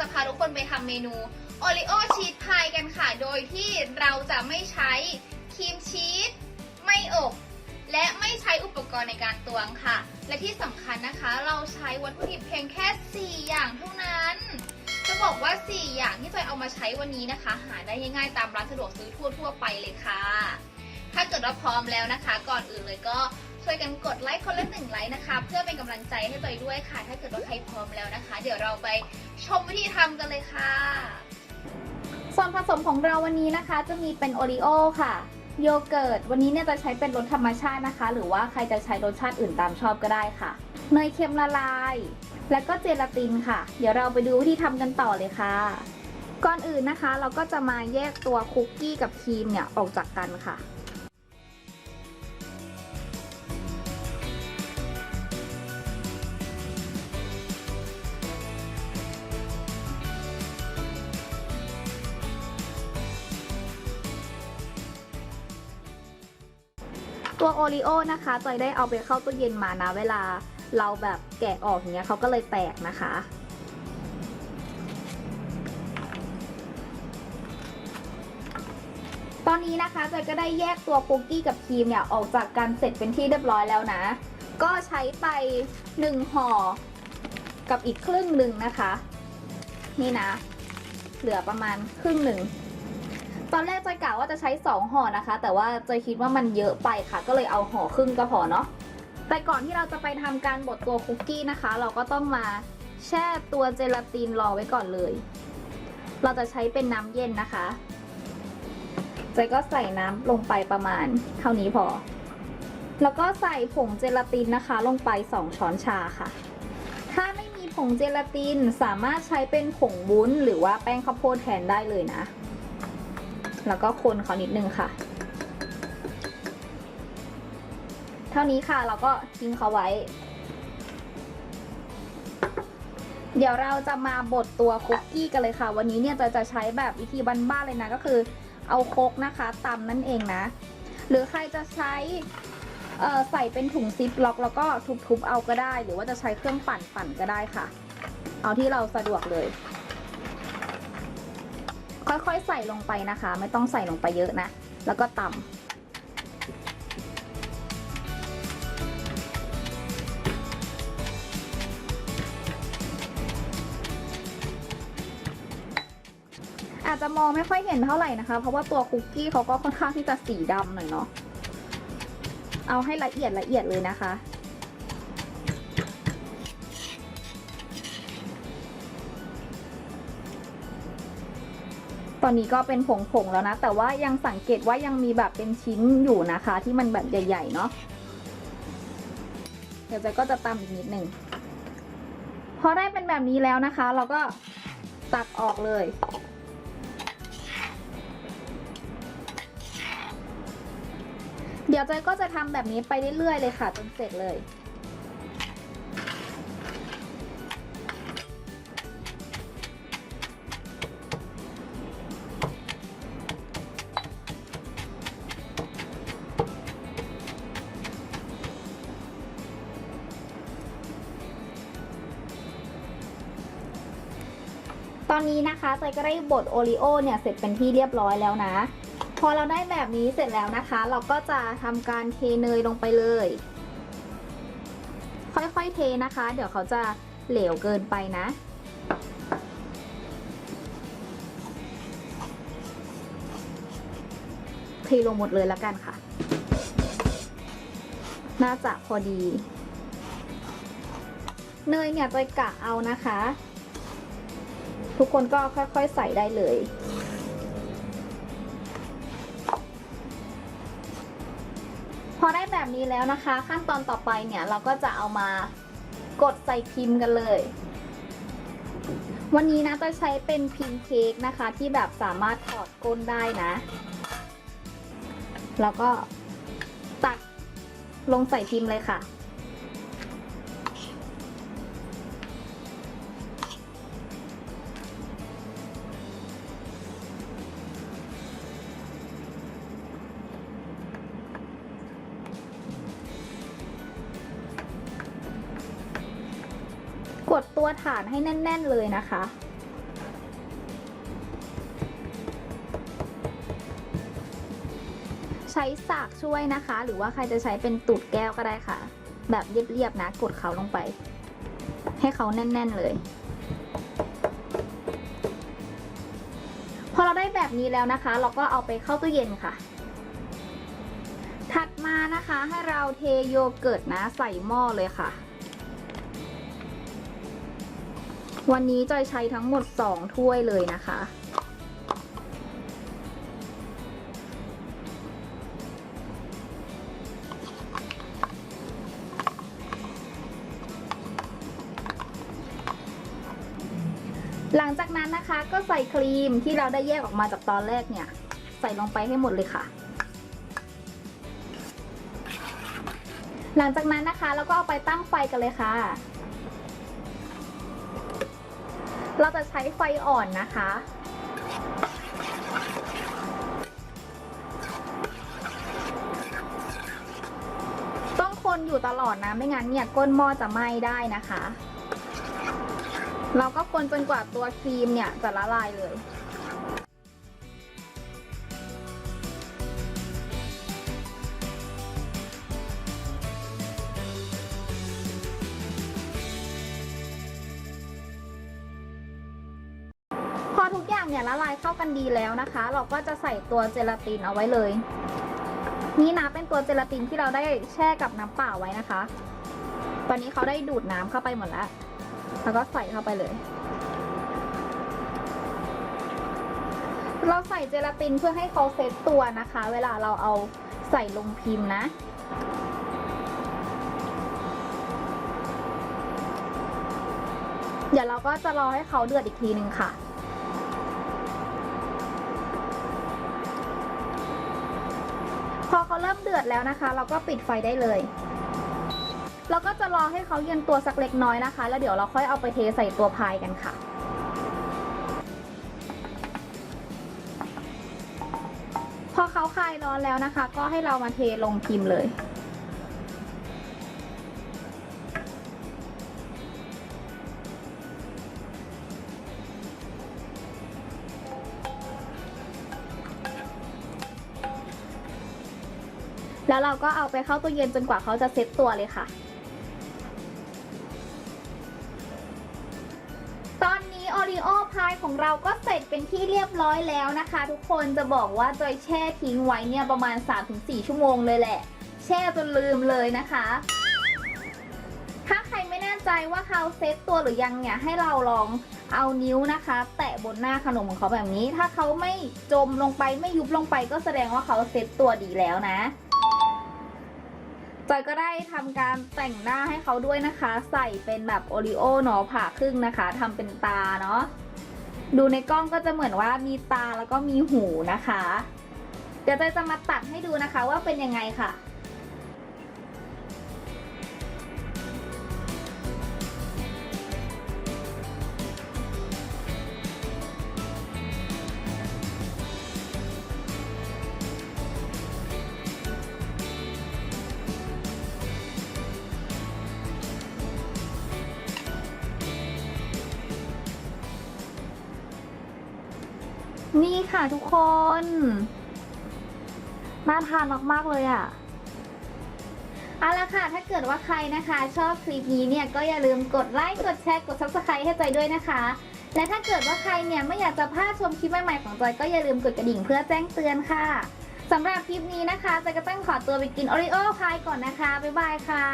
จะพาทุกคนไปทำเมนูโอริโอชีสพายกันค่ะ โดยที่เราจะไม่ใช้ครีมชีสไม่อบ และไม่ใช้อุปกรณ์ในการตวงค่ะ และที่สำคัญนะคะ เราใช้วัตถุดิบเพียงแค่ 4 อย่างเท่านั้น จะบอกว่า 4 อย่างที่จอยเอามาใช้วันนี้นะคะ หาได้ง่ายๆตามร้านสะดวกซื้อทั่วๆไปเลยค่ะ ถ้าเกิดว่าพร้อมแล้วนะคะ ก่อนอื่นเลยก็ ช่วยกันกดไลค์คนละหนึ่งไลค์นะคะ เพื่อเป็นกำลังใจให้จอยด้วยค่ะ ถ้าเกิดว่าใครพร้อมแล้วนะคะ เดี๋ยวเราไปชมวิธีทำกันเลยค่ะ ส่วนผสมของเราวันนี้นะคะ จะมีเป็นโอรีโอค่ะ โยเกิร์ต วันนี้เนี่ยจะใช้เป็นรสธรรมชาตินะคะ หรือว่าใครจะใช้รสชาติอื่นตามชอบก็ได้ค่ะ เนยเค็มละลาย และก็เจลาตินค่ะ เดี๋ยวเราไปดูวิธีทำกันต่อเลยค่ะ ก่อนอื่นนะคะ เราก็จะมาแยกตัวคุกกี้กับครีมเนี่ยออกจากกันค่ะ ตัวโอรีโอนะคะจอยได้เอาไปเข้าตู้เย็นมานะ เวลาเราแบบแกะออกอย่างเงี้ยเขาก็เลยแตกนะคะ ตอนนี้นะคะจอยก็ได้แยกตัวคุกกี้กับครีมเนี่ยออกจากกันเสร็จเป็นที่เรียบร้อยแล้วนะ ก็ใช้ไปหนึ่งห่อกับอีกครึ่งหนึ่งนะคะ นี่นะ เหลือประมาณครึ่งหนึ่ง ตอนแรกจอยกะว่าจะใช้ 2 ห่อนะคะ แต่ว่าจอยคิดว่ามันเยอะไปค่ะ ก็เลยเอาห่อครึ่งก็พอเนาะแต่ก่อนที่เราจะไปทำการบดตัวคุกกี้นะคะ เราก็ต้องมาแช่ตัวเจลาตินรอไว้ก่อนเลย เราจะใช้เป็นน้ำเย็นนะคะจอยก็ใส่น้ำลงไปประมาณเท่านี้พอ แล้วก็ใส่ผงเจลาตินนะคะ ลงไป 2 ช้อนชาค่ะ ถ้าไม่มีผงเจลาตินสามารถใช้เป็นผงวุ้นหรือว่าแป้งข้าวโพดแทนได้เลยนะ แล้วก็คนเขานิดนึงค่ะ เท่านี้ค่ะเราก็ทิ้งเขาไว้ เดี๋ยวเราจะมาบดตัวคุกกี้กันเลยค่ะ วันนี้เนี่ยจะจะใช้แบบวิธีบ้านๆเลยนะก็คือ เอาโคกนะคะตำนั่นเองนะ หรือใครจะใช้ใส่เป็นถุงซิปล็อกแล้วก็ทุบๆเอาก็ได้ หรือว่าจะใช้เครื่องปั่นปั่นก็ได้ค่ะ เอาที่เราสะดวกเลย ค่อยๆใส่ลงไปนะคะ ไม่ต้องใส่ลงไปเยอะนะ แล้วก็ตำอาจจะมองไม่ค่อยเห็นเท่าไหร่นะคะ เพราะว่าตัวคุกกี้เขาก็ค่อนข้างที่จะสีดำหน่อยเนาะ เอาให้ละเอียดละเอียดเลยนะคะ ตอนนี้ก็เป็นผงๆแล้วนะ แต่ว่ายังสังเกตว่ายังมีแบบเป็นชิ้นอยู่นะคะ ที่มันแบบใหญ่ๆเนาะเดี๋ยวใจก็จะตำอีกนิดหนึ่งพอได้เป็นแบบนี้แล้วนะคะ เราก็ตักออกเลย เดี๋ยวใจก็จะทำแบบนี้ไปเรื่อยๆเลยค่ะจนเสร็จเลย ตอนนี้นะคะจก็ได้บดโอรีโอเนี่ยเสร็จเป็นที่เรียบร้อยแล้วนะ พอเราได้แบบนี้เสร็จแล้วนะคะ เราก็จะทำการเทเนยลงไปเลย ค่อยๆเทนะคะ เดี๋ยวเขาจะเหลวเกินไปนะเทลงหมดเลยแล้วกันค่ะ น่าจะพอดี เนยเนี่ยจอยกะเอานะคะ ทุกคนก็ค่อยๆใส่ได้เลย พอได้แบบนี้แล้วนะคะ ขั้นตอนต่อไปเนี่ยเราก็จะเอามากดใส่พิมพ์กันเลย วันนี้นะจะใช้เป็นพิมพ์เค้กนะคะ ที่แบบสามารถถอดก้นได้นะ แล้วก็ตักลงใส่พิมพ์เลยค่ะ กดตัวฐานให้แน่น ๆ เลยนะคะ ใช้สากช่วยนะคะ หรือว่าใครจะใช้เป็นตูดแก้วก็ได้ค่ะ แบบเรียบ ๆ นะ กดเขาลงไป ให้เขาแน่น ๆ เลยพอเราได้แบบนี้แล้วนะคะ เราก็เอาไปเข้าตู้เย็นค่ะ ถัดมานะคะให้เราเทโยเกิร์ตนะใส่หม้อเลยค่ะ วันนี้จอยใช้ทั้งหมด 2 ถ้วยเลยนะคะ หลังจากนั้นนะคะก็ใส่ครีมที่เราได้แยกออกมาจากตอนแรกเนี่ย ใส่ลงไปให้หมดเลยค่ะ หลังจากนั้นนะคะเราก็เอาไปตั้งไฟกันเลยค่ะ เราจะใช้ไฟอ่อนนะคะ ต้องคนอยู่ตลอดนะ ไม่งั้นเนี่ยก้นหม้อจะไหม้ได้นะคะ เราก็คนจนกว่าตัวครีมเนี่ยจะละลายเลย เนี่ยละลายเข้ากันดีแล้วนะคะ เราก็จะใส่ตัวเจลาตินเอาไว้เลย นี่นะเป็นตัวเจลาตินที่เราได้แช่กับน้ำเปล่าไว้นะคะ ตอนนี้เขาได้ดูดน้ำเข้าไปหมดแล้ว แล้วก็ใส่เข้าไปเลย เราใส่เจลาตินเพื่อให้เขาเซตตัวนะคะ เวลาเราเอาใส่ลงพิมพ์นะเดี๋ยวเราก็จะรอให้เขาเดือดอีกทีหนึ่งค่ะ เดือดแล้วนะคะ เราก็ปิดไฟได้เลยเราก็จะรอให้เขาเย็นตัวสักเล็กน้อยนะคะ แล้วเดี๋ยวเราค่อยเอาไปเทใส่ตัวพายกันค่ะ พอเขาคลายร้อนแล้วนะคะ ก็ให้เรามาเทลงพิมพ์เลย แล้วเราก็เอาไปเข้าตู้เย็นจนกว่าเขาจะเซ็ตตัวเลยค่ะ ตอนนี้โอรีโอพายของเราก็เสร็จเป็นที่เรียบร้อยแล้วนะคะ ทุกคนจะบอกว่าจอยแช่ทิ้งไว้เนี่ยประมาณ 3-4 ชั่วโมงเลยแหละ แช่จนลืมเลยนะคะ ถ้าใครไม่แน่ใจว่าเขาเซ็ตตัวหรือยังเนี่ยให้เราลองเอานิ้วนะคะ แตะบนหน้าขนมของเขาแบบนี้ ถ้าเขาไม่จมลงไปไม่ยุบลงไปก็แสดงว่าเขาเซ็ตตัวดีแล้วนะ จอยก็ได้ทำการแต่งหน้าให้เขาด้วยนะคะ ใส่เป็นแบบโอริโอเนาะผ่าครึ่งนะคะทำเป็นตาเนาะดูในกล้องก็จะเหมือนว่ามีตาแล้วก็มีหูนะคะ เดี๋ยวจอยจะมาตัดให้ดูนะคะว่าเป็นยังไงค่ะ นี่ค่ะทุกคน น่าทานมากๆเลยอะ่ะเอาละค่ะ ถ้าเกิดว่าใครนะคะ ชอบคลิปนี้เนี่ยก็อย่าลืมกดไลค์กดแชร์กด subscribe ให้จอยด้วยนะคะ และถ้าเกิดว่าใครเนี่ยไม่อยากจะพลาดชมคลิปใหม่ๆของจอยก็อย่าลืมกดกระดิ่งเพื่อแจ้งเตือนค่ะสำหรับคลิปนี้นะคะจอยก็ต้องขอตัวไปกินโอริโอพายก่อนนะคะ บ๊ายบายค่ะ